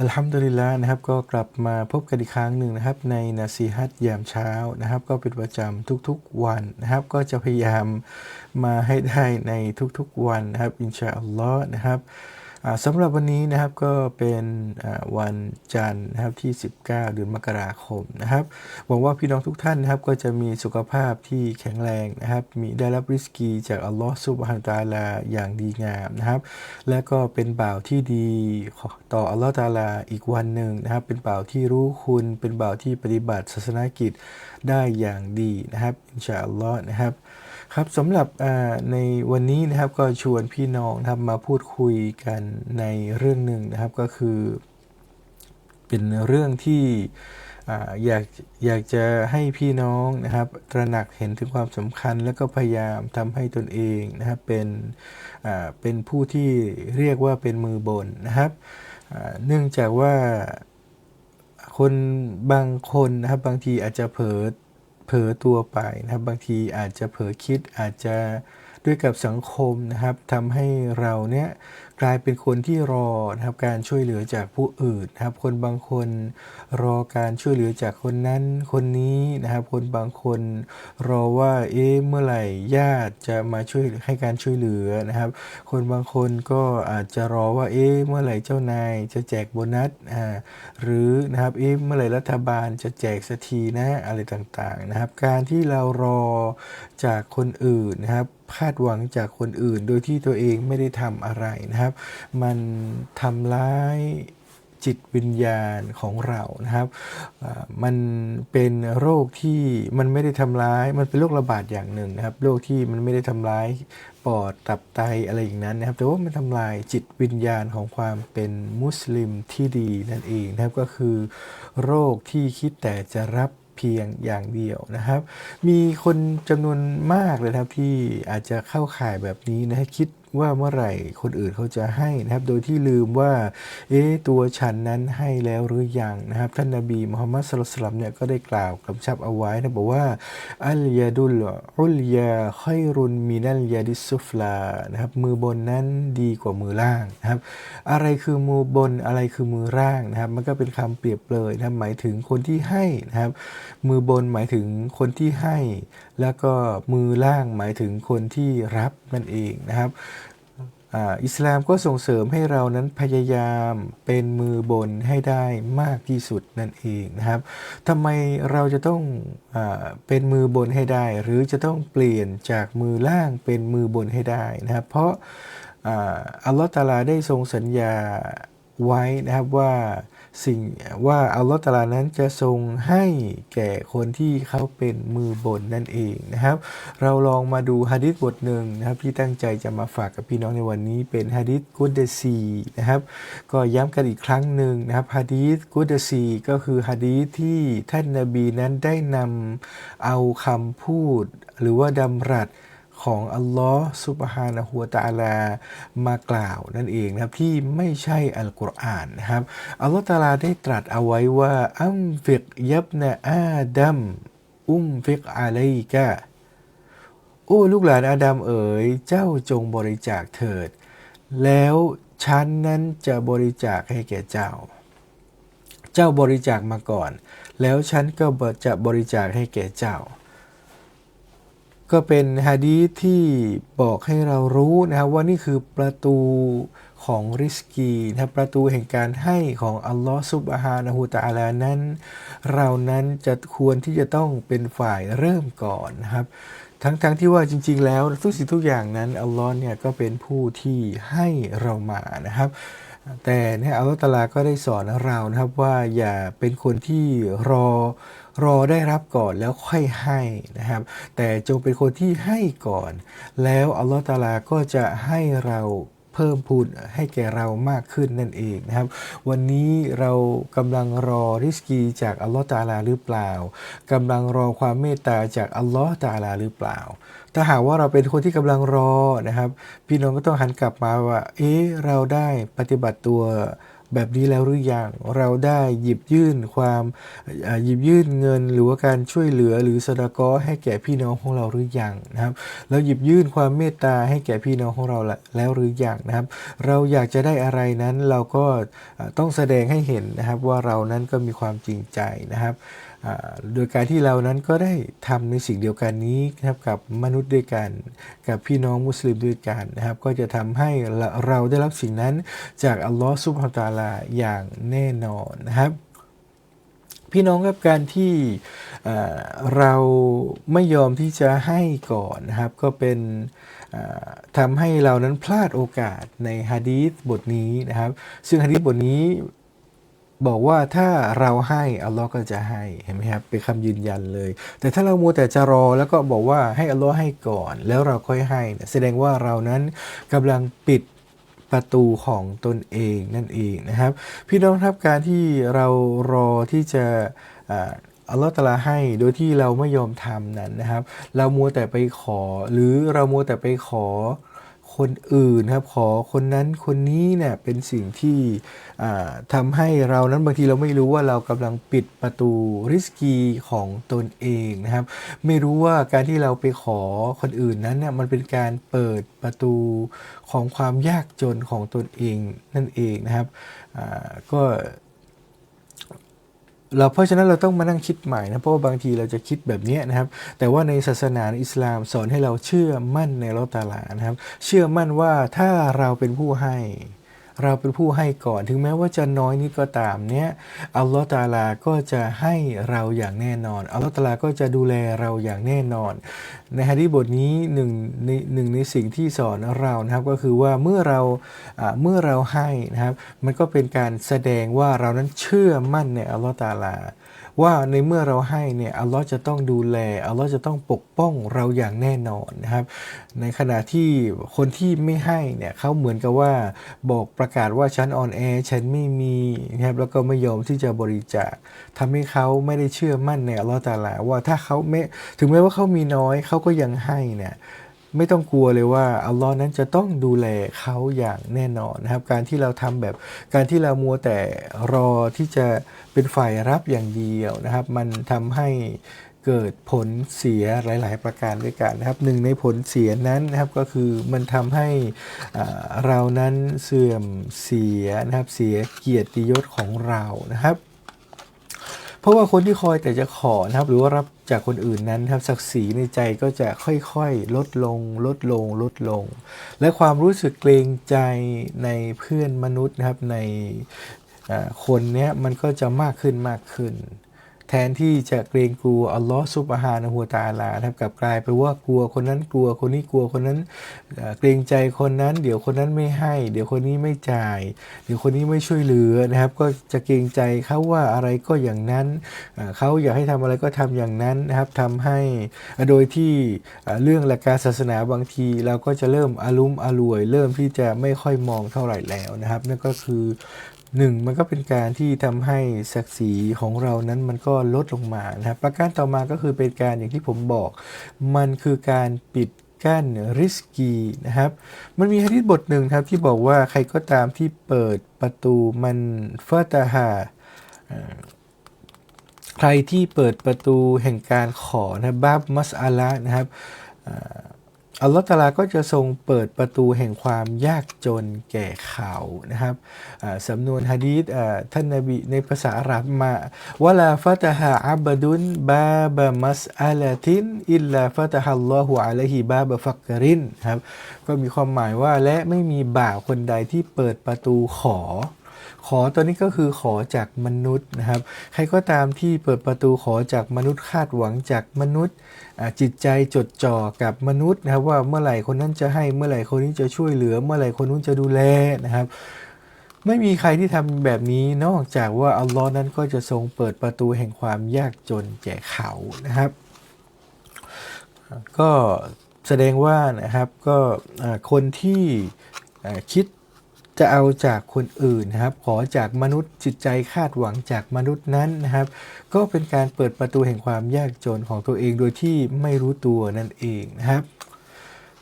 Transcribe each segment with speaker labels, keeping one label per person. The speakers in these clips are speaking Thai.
Speaker 1: อัลฮัมดุลิลละนะครับก็กลับมาพบกันอีกครั้งหนึ่งนะครับ ในนาซีฮัตยามเช้านะครับ ก็เป็นประจำทุกๆวันนะครับ ก็จะพยายามมาให้ได้ในทุกๆวันนะครับ อินชาอัลลอฮ์นะครับ สำหรับวันนี้นะครับก็เป็นวันจันทร์นะครับที่ 19 เดือนมกราคมนะครับหวังว่าพี่น้องทุกท่านนะครับก็จะมีสุขภาพที่แข็งแรงนะครับมีได้รับริสกีจากอัลลอฮ์ซุบฮานตาลาอย่างดีงามนะครับ และก็เป็นบ่าวที่ดีต่ออัลลอฮ์ตาลาอีกวันหนึ่งนะครับ เป็นบ่าวที่รู้คุณเป็นบ่าวที่ปฏิบัติศาสนกิจได้อย่างดีนะครับอินชาอัลลอฮ์นะครับ ครับสำหรับในวันนี้นะครับก็ชวนพี่น้องนะครับมาพูดคุยกันในเรื่องหนึ่งนะครับก็คือ เป็นเรื่องที่ออยากอยากจะให้พี่น้องนะครับตระหนักเห็นถึงความสำคัญ แล้วก็พยายามทำให้ตนเองนะครับเป็นเป็นผู้ที่เรียกว่าเป็นมือบนนะครับเนื่องจากว่าคนบางคนนะครับบางทีอาจจะเผลอ เผลอตัวไปนะครับ บางทีอาจจะเผลอคิดอาจจะด้วยกับสังคมนะครับทำให้เราเนี่ย กลายเป็นคนที่รอนะครับการช่วยเหลือจากผู้อื่นนะครับ คนบางคนรอการช่วยเหลือจากคนนั้นคนนี้นะครับ คนบางคนรอว่าเอ๊ะเมื่อไหร่ญาติจะมาช่วยให้การช่วยเหลือนะครับ คนบางคนก็อาจจะรอว่าเอ๊ะเมื่อไหร่เจ้านายจะแจกโบนัสอ่าหรือนะครับเอ๊ะเมื่อไหร่รัฐบาลจะแจกสักทีนะอะไรต่างๆนะครับ การที่เรารอจากคนอื่นนะครับ คาดหวังจากคนอื่น โดยที่ตัวเองไม่ได้ทำอะไรนะครับ มันทำร้ายจิตวิญญาณของเรานะครับ มันเป็นโรคที่มันไม่ได้ทำร้าย มันเป็นโรคระบาดอย่างหนึ่งนะครับ โรคที่มันไม่ได้ทำร้ายปอด ตับไตอะไรอย่างนั้นนะครับ แต่ว่ามันทำลายจิตวิญญาณของความเป็นมุสลิมที่ดีนั่นเองนะครับ ก็คือโรคที่คิดแต่จะรับ เพียงอย่างเดียวนะครับ มีคนจำนวนมากเลยครับที่อาจจะเข้าข่ายแบบนี้นะคิดว่าเมื่อไหร่คนอื่นเขาจะให้นะครับ โดยที่ลืมว่า เอ๊ตัวฉันนั้นให้แล้วหรือยังนะครับ ท่านนบีมุฮัมมัดสุลตัลลัมเนี่ยก็ได้กล่าวกำชับเอาไว้นะบอกว่าอัลยาดุลอุลยาค่อยรุนมินัลยาดิสซุฟลานะครับ มือบนนั้นดีกว่ามือล่างนะครับ อะไรคือมือบนอะไรคือมือล่างนะครับ มันก็เป็นคำเปรียบเลยนะหมายถึงคนที่ให้นะครับ มือบนหมายถึงคนที่ให้ แล้วก็มือล่างหมายถึงคนที่รับนั่นเองนะครับอ,อิสลามก็ส่งเสริมให้เรานั้นพยายามเป็นมือบนให้ได้มากที่สุดนั่นเองนะครับทำไมเราจะต้องอเป็นมือบนให้ได้ หรือจะต้องเปลี่ยนจากมือล่างเป็นมือบนให้ได้นะครับ เพราะอัลลอฮฺตาลาได้ทรงสัญญาไว้นะครับว่า สิ่งว่าอัลลอฮฺตอาลานั้นจะทรงให้แก่คนที่เขาเป็นมือบนนั่นเองนะครับ เราลองมาดูฮะดิษบทหนึ่งนะครับที่ตั้งใจจะมาฝากกับพี่น้องในวันนี้เป็นฮะดิษกุดเดซีนะครับ ก็ย้ำกันอีกครั้งหนึ่งนะครับฮะดีษกุดซีก็คือฮะดีษที่ท่านนบีนั้นได้นำเอาคำพูดหรือว่าดำรัส ของอัลลอฮ์ซุบฮานะฮูวตะอาลามากล่าวนั่นเองนะครับที่ไม่ใช่อัลกุรอานนะครับอัลลอฮ์ตะอาลาได้ตรัสเอาไว้ว่าอัมฟิกยับนะอาดัมอุมฟิกอะลัยกะโอ้ลูกหลานอาดัมเอ๋ยเจ้าจงบริจาคเถิด แล้วฉันนั้นจะบริจาคให้แก่เจ้า เจ้าบริจาคมาก่อน แล้วฉันก็จะบริจาคให้แก่เจ้า ก็เป็นฮะดีที่บอกให้เรารู้นะครับว่านี่คือประตูของริสกีนะครับประตูแห่งการให้ของอัลลอฮฺซุบฮานะฮูตะอาลานั้น เรานั้นจะควรที่จะต้องเป็นฝ่ายเริ่มก่อนนะครับ ทั้งๆทที่ว่าจริง ๆ แล้วทุกสิ่งทุกอย่างนั้นอัลลอฮ์เนี่ยก็เป็นผู้ที่ให้เรามานะครับ แต่เนี่ยอัลลอฮ์ตะอาลาก็ได้สอนเรานะครับว่าอย่าเป็นคนที่รอ รอได้รับก่อนแล้วค่อยให้นะครับ แต่จงเป็นคนที่ให้ก่อน แล้วอัลลอฮ์ตาลาก็จะให้เราเพิ่มพูนให้แก่เรามากขึ้นนั่นเองนะครับ วันนี้เรากำลังรอริสกีจากอัลลอฮ์ตาลาหรือเปล่ากำลังรอความเมตตาจากอัลลอฮ์ตาลาหรือเปล่า ถ้าหากว่าเราเป็นคนที่กำลังรอนะครับ พี่น้องก็ต้องหันกลับมาว่า เอ๊ะเราได้ปฏิบัติตัว แบบนี้แล้วหรือยังเราได้หยิบยื่นความหยิบยื่นเงิน หรือว่าการช่วยเหลือหรือสดกอให้แก่พี่น้องของเราหรือยังนะครับ เราหยิบยื่นความเมตตาให้แก่พี่น้องของเราละแล้วหรือยังนะครับ เราอยากจะได้อะไรนั้นเราก็ต้องแสดงให้เห็นนะครับว่าเรานั้นก็มีความจริงใจนะครับ โดยการที่เรานั้นก็ได้ทำในสิ่งเดียวกันนี้นะครับกับมนุษย์ด้วยกัน กับพี่น้องมุสลิมด้วยกันนะครับ ก็จะทำให้เราได้รับสิ่งนั้นจากอัลลอฮฺซุบฮานะฮูวะตาลาอย่างแน่นอนนะครับพี่น้องครับการที่เราไม่ยอมที่จะให้ก่อนนะครับ ก็เป็นทำให้เรานั้นพลาดโอกาสในฮะดีษบทนี้นะครับ ซึ่งฮะดีษบทนี้ บอกว่าถ้าเราให้อัลลอฮ์ก็จะให้เห็นไหมครับเป็นคำยืนยันเลย แต่ถ้าเรามัวแต่จะรอแล้วก็บอกว่าให้อัลลอฮ์ให้ก่อน แล้วเราค่อยให้ แสดงว่าเรานั้นกำลังปิดประตูของตนเองนั่นเองนะครับ พี่น้องครับการที่เรารอที่จะอัลลอฮฺตะอาลาให้โดยที่เราไม่ยอมทำนั้นนะครับ เรามัวแต่ไปขอหรือเรามัวแต่ไปขอ คนอื่นครับขอคนนั้นคนนี้เนี่ยเป็นสิ่งที่อ่าทำให้เรานั้นบางทีเราไม่รู้ว่าเรากำลังปิดประตูริสกีของตนเองนะครับ ไม่รู้ว่าการที่เราไปขอคนอื่นนั้นเนี่ยมันเป็นการเปิดประตูของความยากจนของตนเองนั่นเองนะครับก็ เราเพราะฉะนั้นเราต้องมานั่งคิดใหม่นะเพราะว่าบางทีเราจะคิดแบบนี้นะครับ แต่ว่าในศาสนาอิสลามสอนให้เราเชื่อมั่นในลอตตาลานะครับ เชื่อมั่นว่าถ้าเราเป็นผู้ให้ เราเป็นผู้ให้ก่อน ถึงแม้ว่าจะน้อยนิดก็ตามเนี้ยอัลลอฮ์ตาลาก็จะให้เราอย่างแน่นอนอัลลอฮ์ตาลาก็จะดูแลเราอย่างแน่นอน ในฮะดีบทนี้หนึ่งในหนึ่งในสิ่งที่สอนเรานะครับก็คือว่าเมื่อเราเมื่อเราให้นะครับ มันก็เป็นการแสดงว่าเรานั้นเชื่อมั่นในอัลลอฮ์ตาลา ว่าในเมื่อเราให้เนี่ยอัลลอฮ์จะต้องดูแลอัลลอฮ์จะต้องปกป้องเราอย่างแน่นอนนะครับ ในขณะที่คนที่ไม่ให้เนี่ยเขาเหมือนกับว่าบอกประกาศว่าฉันอ่อนแอฉันไม่มีนะครับแล้วก็ไม่ยอมที่จะบริจาคทำให้เขาไม่ได้เชื่อมั่นในอัลลอฮ์ตาลาว่าถ้าเขาไม่ถึงแม้ว่าเขามีน้อยเขาก็ยังให้เนี่ย ไม่ต้องกลัวเลยว่าอัลลอฮ์นั้นจะต้องดูแลเขาอย่างแน่นอนนะครับ การที่เราทำแบบการที่เรามัวแต่รอที่จะเป็นฝ่ายรับอย่างเดียวนะครับ มันทำให้เกิดผลเสียหลาย ๆ ประการด้วยกันนะครับหนึ่งในผลเสียนั้นนะครับก็คือมันทำให้เรานั้นเสื่อมเสียนะครับเสียเกียรติยศของเรานะครับ ราะว่าคนที่คอยแต่จะขอนะครับ หรือว่ารับจากคนอื่นนั้นครับศักดิ์ศรีในใจก็จะค่อยๆ ลดลง ลดลง ลดลง และความรู้สึกเกรงใจในเพื่อนมนุษย์นะครับในคนเนี้ยมันก็จะมากขึ้นมากขึ้น แทนที่จะเกรงกลัวอัลลอฮ์ซุบฮานะฮูวตาลานะครับกลับกลายไปว่ากลัวคนนั้นกลัวคนนี้กลัวคนนั้นเกรงใจคนนั้น เดี๋ยวคนนั้นไม่ให้ เดี๋ยวคนนี้ไม่จ่าย เดี๋ยวคนนี้ไม่ช่วยเหลือนะครับ ก็จะเกรงใจเขาว่าอะไรก็อย่างนั้นเขาอยากให้ทำอะไรก็ทำอย่างนั้นนะครับทำให้โดยที่เรื่องหลักการศาสนาบางที เราก็จะเริ่มอารุมอรวย เริ่มที่จะไม่ค่อยมองเท่าไหร่แล้วนะครับนั่นก็คือ หนึ่งมันก็เป็นการที่ทำให้ศักดิ์ศรีของเรานั้นมันก็ลดลงมานะครับประการต่อมาก็คือเป็นการอย่างที่ผมบอก มันคือการปิดกั้นริสกีนะครับ มันมีฮะดีษบทหนึ่งครับที่บอกว่าใครก็ตามที่เปิดประตูมันฟาตาฮาใครที่เปิดประตูแห่งการขอนะบาบมัสอาละนะครับ อัลลอฮฺตาลาก็จะทรงเปิดประตูแห่งความยากจนแก่เขานะครับสำนวนฮะดีษท่านนบีในภาษาอาหรับมาวลาฟาตฮะอับดุนบาบะมัสอาลาตินอิลลาฟาตฮัลลอฮุอะลัยฮิบาบะฟักรินครับก็มีความหมายว่าและไม่มีบ่าวคนใดที่เปิดประตูขอ ขอตัวนี้ก็คือขอจากมนุษย์นะครับ ใครก็ตามที่เปิดประตูขอจากมนุษย์คาดหวังจากมนุษย์ จิตใจจดจ่อกับมนุษย์นะครับว่าเมื่อไหร่คนนั้นจะให้เมื่อไหร่คนนี้จะช่วยเหลือ เมื่อไหร่คนนู้นจะดูแลนะครับไม่มีใครที่ทำแบบนี้นอกจากว่าอัลลอฮ์นั้นก็จะทรงเปิดประตูแห่งความยากจนแก่เขานะครับ ก็แสดงว่านะครับก็คนที่คิด จะเอาจากคนอื่นนะครับ ขอจากมนุษย์จิตใจคาดหวังจากมนุษย์นั้นนะครับ ก็เป็นการเปิดประตูแห่งความยากจนของตัวเองโดยที่ไม่รู้ตัวนั่นเองนะครับ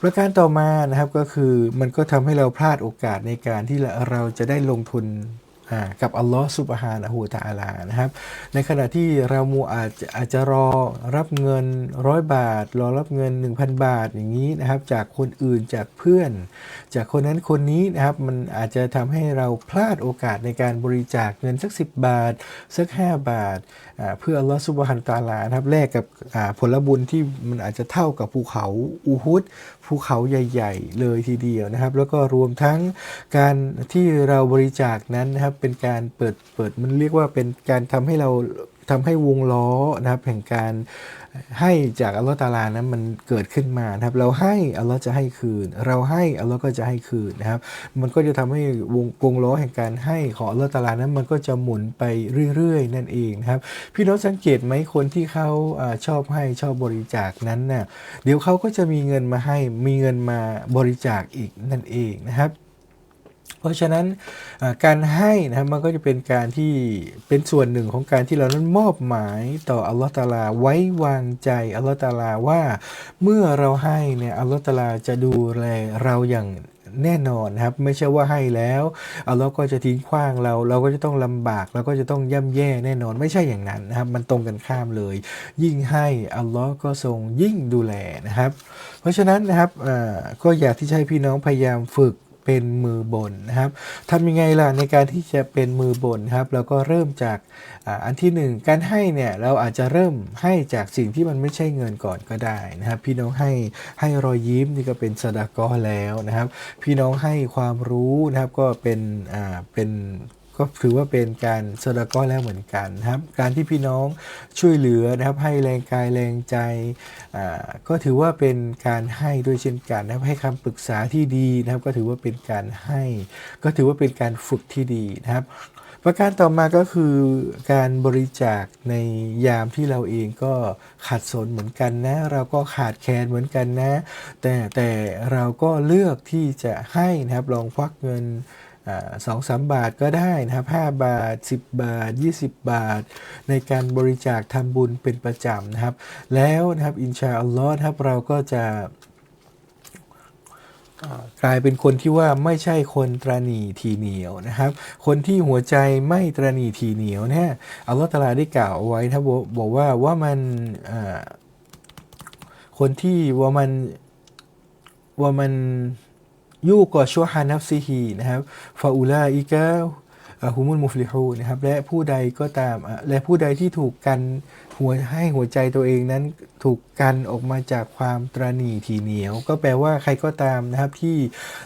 Speaker 1: ประการต่อมานะครับก็คือมันก็ทำให้เราพลาดโอกาสในการที่เราจะได้ลงทุน กับอัลลอฮ์ซุบฮานะฮูตะอาลานะครับ ในขณะที่เรามูอาจจะอาจจะรอรับเงินร้อยบาท รอรับเงิน 1,000 บาทอย่างนี้นะครับ จากคนอื่นจากเพื่อน จากคนนั้นคนนี้นะครับ มันอาจจะทำให้เราพลาดโอกาสในการบริจาคเงินสัก 10 บาท สัก 5 บาท เพื่ออัลลอฮ์ซุบฮานตาลานะครับแลกกับผลบุญที่มันอาจจะเท่ากับภูเขาอูฮุดภูเขาใหญ่ ๆ เลยทีเดียวนะครับ แล้วก็รวมทั้งการที่เราบริจาคนั้นนะครับเป็นการเปิดเปิดมันเรียกว่าเป็นการทำให้เราทำให้วงล้อนะครับแห่งการให้จากอัลลอฮ์ตาลานั้นมันเกิดขึ้นมานะครับเราให้อัลลอฮ์จะให้คืน เราให้อัลลอฮ์ก็จะให้คืนนะครับ มันก็จะทำให้วงวงล้อแห่งการให้ของอัลลอฮ์ตาลานั้นมันก็จะหมุนไปเรื่อยๆ นั่นเองนะครับ พี่น้องสังเกตไหมคนที่เขาอชอบให้ชอบบริจาคนั้นน่ะเดี๋ยวเขาก็จะมีเงินมาให้มีเงินมาบริจาคอีกนั่นเองนะครับ เพราะฉะนั้นการให้นะครับมันก็จะเป็นการที่เป็นส่วนหนึ่งของการที่เรานั้นมอบหมายต่ออัลลอฮ์ตะอาลาไว้วางใจอัลลอฮ์ตะอาลาว่าเมื่อเราให้เนี่ยอัลลอฮ์ตะอาลาจะดูแลเราอย่างแน่นอนนะครับไม่ใช่ว่าให้แล้วอัลลอฮ์ก็จะทิ้งขว้างเรา เราก็จะต้องลำบากเราก็จะต้องย่ำแย่แน่นอนไม่ใช่อย่างนั้นนะครับ มันตรงกันข้ามเลย ยิ่งให้อัลลอฮ์ก็ทรงยิ่งดูแลนะครับ เพราะฉะนั้นนะครับก็อยากที่จะให้พี่น้องพยายามฝึก เป็นมือบนนะครับทำยังไงล่ะในการที่จะเป็นมือบนครับเราก็เริ่มจากออันที่หนึ่งการให้เนี่ยเราอาจจะเริ่มให้จากสิ่งที่มันไม่ใช่เงินก่อนก็ได้นะครับ พี่น้องให้ให้รอยยิ้มนี่ก็เป็นสดากอแล้วนะครับ พี่น้องให้ความรู้นะครับก็เป็นอ่าเป็น ก็ถือว่าเป็นการสดาก้อแล้วเหมือนกันนะครับ การที่พี่น้องช่วยเหลือนะครับ ให้แรงกายแรงใจอ่าก็ถือว่าเป็นการให้ด้วยเช่นกันนะครับให้คำปรึกษาที่ดีนะครับ ก็ถือว่าเป็นการให้ ก็ถือว่าเป็นการฝึกที่ดีนะครับประการต่อมาก็คือการบริจาคในยามที่เราเองก็ขาดสนเหมือนกันนะ เราก็ขาดแคลนเหมือนกันนะ แต่แต่เราก็เลือกที่จะให้นะครับลองควักเงิน สองสามบาทก็ได้นะครับ5บาท 10 บาท 20 บาท ในการบริจาคทำบุญเป็นประจำนะครับ แล้วนะครับอินชาอัลลอฮ์นะครับเราก็จะกลายเป็นคนที่ว่าไม่ใช่คนตรณีทีเหนียวนะครับ คนที่หัวใจไม่ตรณีทีเหนียวเนี่ยอัลลอฮ์ตาลาได้กล่าวเอาไว้นะบบอกว่าว่ามันคนที่ว่ามันว่ามัน ยูกอชัวฮานัฟซิฮีนะครับฟาอูลาอิกาฮุมุลมุฟลิฮูนะครับและผู้ใดก็ตามและผู้ใดที่ถูกกันหัวให้หัวใจตัวเองนั้นถูกกันออกมาจากความตรณีทีเหนียว ก็แปลว่าใครก็ตามนะครับที่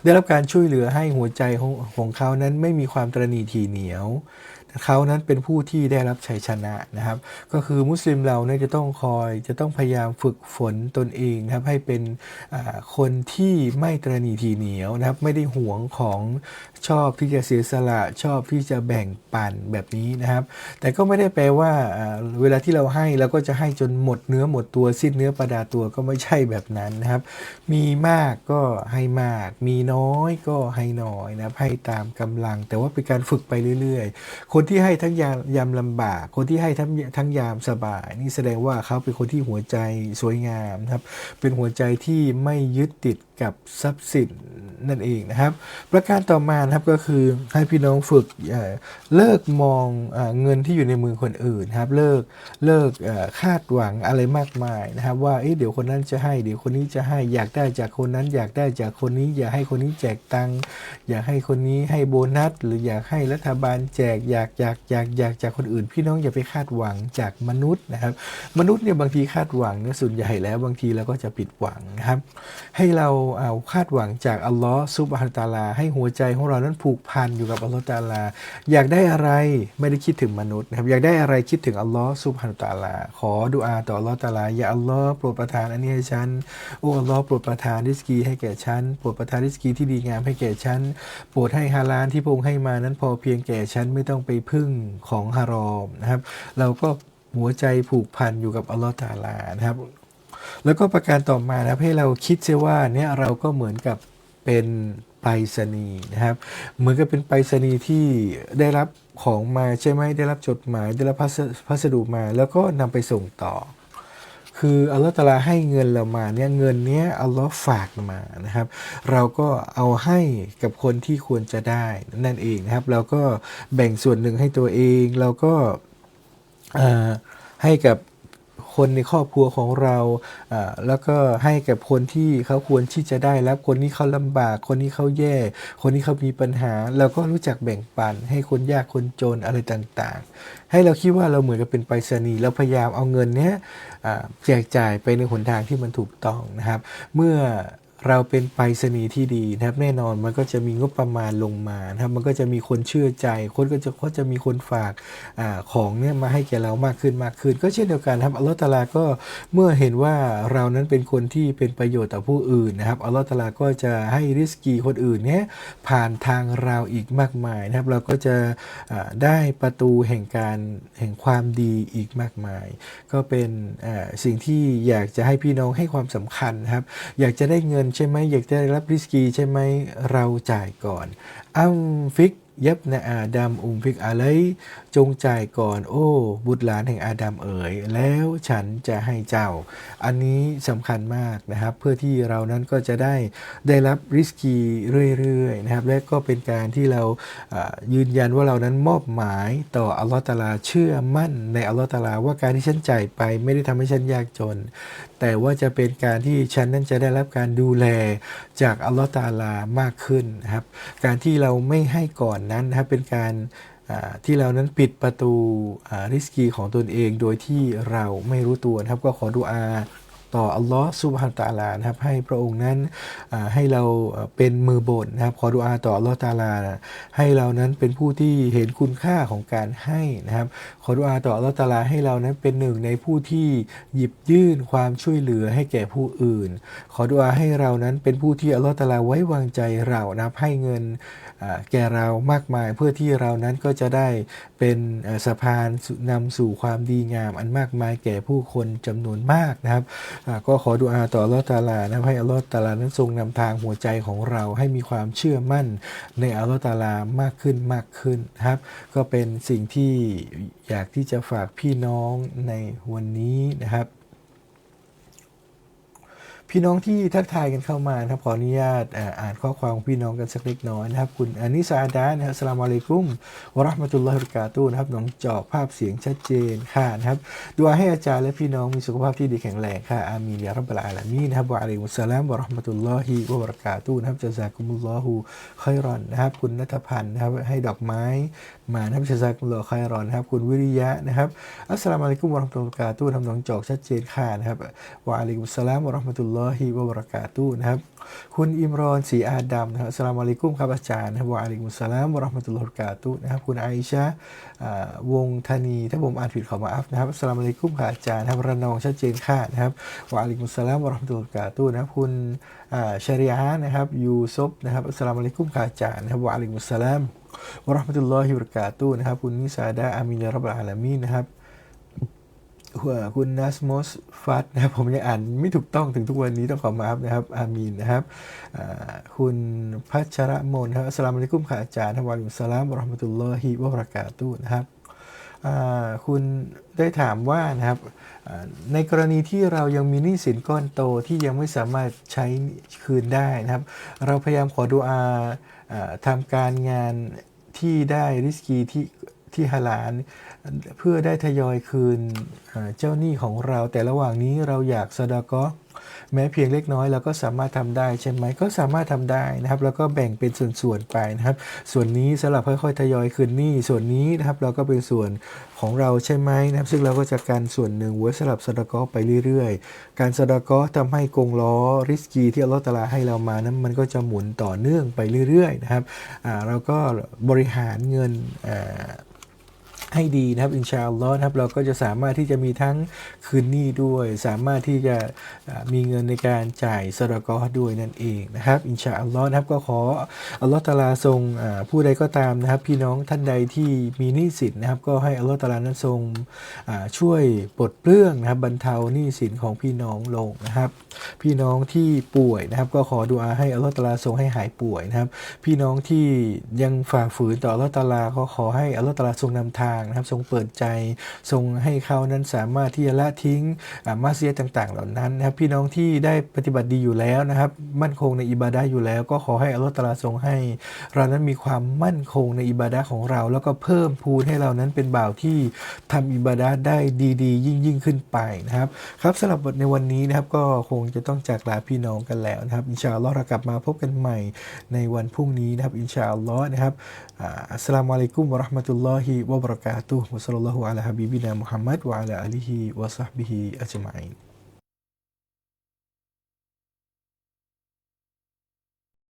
Speaker 1: ได้รับการช่วยเหลือให้หัวใจของของเขานั้นไม่มีความตรณีทีเหนียว เขานั้นเป็นผู้ที่ได้รับชัยชนะนะครับ ก็คือมุสลิมเราเนี่ยจะต้องคอยจะต้องพยายามฝึกฝนตนเองนะครับให้เป็นคนที่ไม่ตรณีทีเหนียวนะครับ ไม่ได้หวงของชอบที่จะเสียสละชอบที่จะแบ่งปันแบบนี้นะครับ แต่ก็ไม่ได้แปลว่าเวลาที่เราให้เราก็จะให้จนหมดเนื้อหมดตัวสิ้นเนื้อประดาตัวก็ไม่ใช่แบบนั้นนะครับ มีมากก็ให้มาก มีน้อยก็ให้น้อยนะครับให้ตามกำลัง แต่ว่าเป็นการฝึกไปเรื่อย ๆคนที่ให้ทั้งยามยามลำบาก คนที่ให้ทั้งทั้งยามสบาย นี่แสดงว่าเขาเป็นคนที่หัวใจสวยงามครับ เป็นหัวใจที่ไม่ยึดติด กับทรัพย์สินนั่นเองนะครับ ประการต่อมานะครับก็คือให้พี่น้องฝึกเลิกมองเอเงินที่อยู่ในมือคนอื่นนะครับเลิกเลิกคาดหวังอะไรมากมายนะครับ ว่าเอ๊ะเดี๋ยวคนนั้นจะให้เดี๋ยวคนนี้จะให้อยากได้จากคนนั้น อยากได้จากคนนี้ อยากให้คนนี้แจกตังค์อยากให้คนนี้ให้โบนัส หรืออยากให้รัฐบาลแจกอยากอยากอยากอยากจากคนอื่น พี่น้องอย่าไปคาดหวังจากมนุษย์นะครับ มนุษย์เนี่ยบางทีคาดหวังเนี่ยส่วนใหญ่แล้วบางทีเราก็จะผิดหวังนะครับ ให้เราเอาคาดหวังจากอัลลอฮ์ซุบฮานตาลา ให้หัวใจของเรานั้นผูกพันอยู่กับอัลลอฮ์ตาลา อยากได้อะไรไม่ได้คิดถึงมนุษย์นะครับอยากได้อะไรคิดถึงอัลลอฮ์ซุบฮานตาลา ขอดุอาต่ออัลลอฮ์ตาลาอย่าอัลลอฮ์โปรดประทานอันนี้ให้ฉันโอ้อัลลอฮ์โปรดประทานริสกีให้แก่ฉันโปรดประทานริสกีที่ดีงามให้แก่ฉันโปรดให้ฮาลาลที่พระองค์ให้มานั้นพอเพียงแก่ฉันไม่ต้องไปพึ่งของฮารอมนะครับ เราก็หัวใจผูกพันอยู่กับอัลลอฮ์ตาลานะครับ แล้วก็ประการต่อมานะให้เราคิดเสียว่าเนี่ยเราก็เหมือนกับเป็นไปรษณีย์นะครับ เหมือนกับเป็นไปรษณีย์ที่ได้รับของมาใช่ไหมได้รับจดหมายได้รับพัสพสดุมา แล้วก็นำไปส่งต่อ คืออัลลอฮฺตาลาให้เงินเรามาเนี่ยเงินเนี้ยอัลลอฮ์ฝากมานะครับ เราก็เอาให้กับคนที่ควรจะได้นั่นเองนะครับ เราก็แบ่งส่วนหนึ่งให้ตัวเอง เราก็อ่อให้กับ คนในครอบครัวของเราแล้วก็ให้กับคนที่เขาควรที่จะได้รับคนที่เขาลำบาก คนที่เขาแย่ คนที่เขามีปัญหาเราก็รู้จักแบ่งปัน ให้คนยากคนจนอะไรต่างๆ ให้เราคิดว่าเราเหมือนกับเป็นไปรษณีย์เราพยายามเอาเงินเนี้ยแจกจ่ายไปในหนทางที่มันถูกต้องนะครับ เมื่อ เราเป็นไปรษณีย์ที่ดีนะครับแน่นอนมันก็จะมีงบประมาณลงมานะครับมันก็จะมีคนเชื่อใจ คนก็จะก็จะมีคนฝากอาของเนี่ยมาให้แก่เรามากขึ้นมากขึ้น ก็เช่นเดียวกันครับอัลลอฮฺตะอาลาก็เมื่อเห็นว่าเรานั้นเป็นคนที่เป็นประโยชน์ต่อผู้อื่นนะครับอัลลอฮฺตะอาลาก็จะให้ริสกีคนอื่นเนี่ยผ่านทางเราอีกมากมายนะครับเราก็จะได้ประตูแห่งการแห่งความดีอีกมากมาย ก็เป็นสิ่งที่อยากจะให้พี่น้องให้ความสำคัญนะครับอยากจะได้เงินใช่ไหมอยากจะได้รับริสกีใช่ไหมเราจ่ายก่อนอัมฟิกยับนะอาดัมอุมฟิกอะไรจงจ่ายก่อน โอ้ บุตรหลานแห่งอาดัมเอ๋ยแล้วฉันจะให้เจ้า อันนี้สำคัญมากนะครับ เพื่อที่เรานั้นก็จะได้ได้รับริสกีเรื่อยๆนะครับ และก็เป็นการที่เรายืนยันว่าเรานั้นมอบหมายต่ออัลลอฮฺตาลาเชื่อมั่นในอัลลอฮฺตาลาว่าการที่ฉันจ่ายไปไม่ได้ทำให้ฉันยากจน แต่ว่าจะเป็นการที่ฉันนั้นจะได้รับการดูแลจากอัลลอฮฺตาลามากขึ้นนะครับ การที่เราไม่ให้ก่อนนั้นนะครับเป็นการที่เรานั้นปิดประตูอ่าริสกีของตนเองโดยที่เราไม่รู้ตัวนะครับ ก็ขอดุอา ต่ออัลลอฮ์ซุบฮานตะอาลานะครับให้พระองค์นั้นให้เราเป็นมือบนนะครับขอดุอาต่ออัลลอฮ์ตะอาลา ให้เรานั้นเป็นผู้ที่เห็นคุณค่าของการให้นะครับขอดุอาต่ออัลลอฮ์ตะอาลาให้เรานั้นเป็นหนึ่งในผู้ที่หยิบยื่นความช่วยเหลือให้แก่ผู้อื่น ขอดุอาให้เรานั้นเป็นผู้ที่อัลลอฮ์ตะอาลาไว้วางใจเรานะครับให้เงิน แก่เรามากมาย เพื่อที่เรานั้นก็จะได้เป็นสะพานนำสู่ความดีงาม อันมากมายแก่ผู้คนจำนวนมากนะครับก็ขอดุอาต่ออัลลอฮ์ตาลานะครับให้อัลลอฮ์ตาลานั้นทรงนำทางหัวใจของเราให้มีความเชื่อมั่นในอัลลอฮ์ตาลามากขึ้นมากขึ้นนะครับ ก็เป็นสิ่งที่อยากที่จะฝากพี่น้องในวันนี้นะครับ พี่น้องที่ทักทายกันเข้ามานะครับขออนุญาตอ่านข้อความของพี่น้องกันสักเล็กน้อยนะครับ คุณอานิสาดานะครับอัสลามุอะลัยกุมวะราะห์มะตุลลอฮิรกาตุนะครับน้องจอกภาพเสียงชัดเจนค่ะนะครับดูให้อาจารย์และพี่น้องมีสุขภาพที่ดีแข็งแรงค่ะอามีนยารับบะลอาลามีนนะครับวะอะลัยกุมสลามวะราะห์มะตุลลอฮิวะบะเราะกาตุนะครับจะซากุมุลลอฮุคอยรอนนะครับ คุณนัทพันธ์นะครับให้ดอกไม้มานะครับจะซากุมุลลอฮคอยรอนนะครับ คุณวิริยะนะครับอัสสลามุอะลัยกุมวะราะห์มะตุลลอฮิวะบะเราะกาตุฮ์นะครับน้องจอกชัดเจนค่ะนะครับวะอะลัยกุมสลามวะราะห์มะตุลลอฮิวะบรากาตุนะครับ คุณอิมรอนสีอาดัมนะครับสลามอะลัยกุมครับอาจารย์นะครับวะอะลัยกุมสลามวะราะห์มะตุลลอฮิวะบราะกาตุนะครับ คุณไอชะอ่าวงธนี ถ้าผมอ่านผิดขอมาอัฟนะครับสลามอะลัยกุมค่ะอาจารย์นะครับระนองชัดเจนค่ะนะครับวะอะลัยกุมสลามวะราะห์มะตุลลอฮิวะบราะกาตุนะครับคุณชาริยะนะครับยูซุฟนะครับสลามอะลัยกุมค่ะอาจารย์นะครับวะอะลัยกุมสลามวะราะห์มะตุลลอฮิวะบรากาตุนะครับ คุณนิสาดาอามีนยารับบะอาลามีนะครับ หัวคุณนัสมอสฟัตนะครับผมยังอ่านไม่ถูกต้องถึงทุกวันนี้ต้องขอมาครับนะครับ อามีนนะครับคุณพัชรมนครับอัสลามุอะลัยกุมค่ะอาจารย์วะอะลัยกุมสลามวะเราะห์มตุลลอฮิวะบราะกาตุนะครับคุณได้ถามว่านะครับในกรณีที่เรายังมีหนี้สินก้อนโตที่ยังไม่สามารถใช้คืนได้นะครับ เราพยายามขอดุอาทำการงานที่ได้ริสกีที่ ที่ฮาลาลเพื่อได้ทยอยคืนเจ้าหนี้ของเรา แต่ระหว่างนี้เราอยากสะดาะเคราะแม้เพียงเล็กน้อยเราก็สามารถทำได้ใช่ไหมก็สามารถทำได้นะครับ แล้วก็แบ่งเป็นส่วนๆไปนะครับ ส่วนนี้สำหรับค่อยๆทยอยคืนหนี้ส่วนนี้นะครับเราก็เป็นส่วนของเราใช่ไหมนะครับ ซึ่งเราก็จะการส่วนหนึ่งไว้สำหรับสะดาะเคราะห์ไปเรื่อยๆ การสะดาะเคราะห์ทำให้กงล้อริสกีที่อัลลอฮฺตะอาลาให้เรามานั้นมันก็จะหมุนต่อเนื่องไปเรื่อยๆนะครับเราก็บริหารเงินอ่า ให้ดีนะครับอินชาอัลลอฮ์นะครับเราก็จะสามารถที่จะมีทั้งคืนหนี้ด้วย สามารถที่จะมีเงินในการจ่ายสรากอด้วยนั่นเองนะครับอินชาอัลลอฮ์นะครับก็ขออัลลอฮ์ตาลาทรงผู้ใดก็ตามนะครับ พี่น้องท่านใดที่มีหนี้สินนะครับก็ให้อัลลอฮ์ตาลานั้นทรงช่วยปลดเปลื้องนะครับบรรเทาหนี้สินของพี่น้องลงนะครับ พี่น้องที่ป่วยนะครับ ก็ขอดุอาให้อัลลอฮ์ตาลาทรงให้หายป่วยนะครับ พี่น้องที่ยังฝ่าฝืนต่ออัลลอฮ์ตาลาก็ขอให้อัลลอฮ์ตาลาทรงนำทางนะครับทรงเปิดใจทรงให้เขานั้นสามารถที่จะละทิ้งอ่ามาเสียต่างๆ เหล่านั้นนะครับพี่น้องที่ได้ปฏิบัติดีอยู่แล้วนะครับ มั่นคงในอิบาดะอยู่แล้ว ก็ขอให้อัลลอฮ์ตาลาทรงให้ เรานั้นมีความมั่นคงในอิบาดะของเรา แล้วก็เพิ่มพูนให้เรานั้นเป็นบ่าวที่ทำอิบาดะได้ดีๆยิ่งยิ่งๆขึ้นไปนะครับครับสำหรับบทในวันนี้นะครับก็คงจะต้องจากลาพี่น้องกันแล้วนะครับอินชาอัลลอฮ์เรากลับมาพบกันใหม่ในวันพรุ่งนี้นะครับอินชาอัลลอฮ์นะครับ อ่าอัสสลามุอะลัยกุ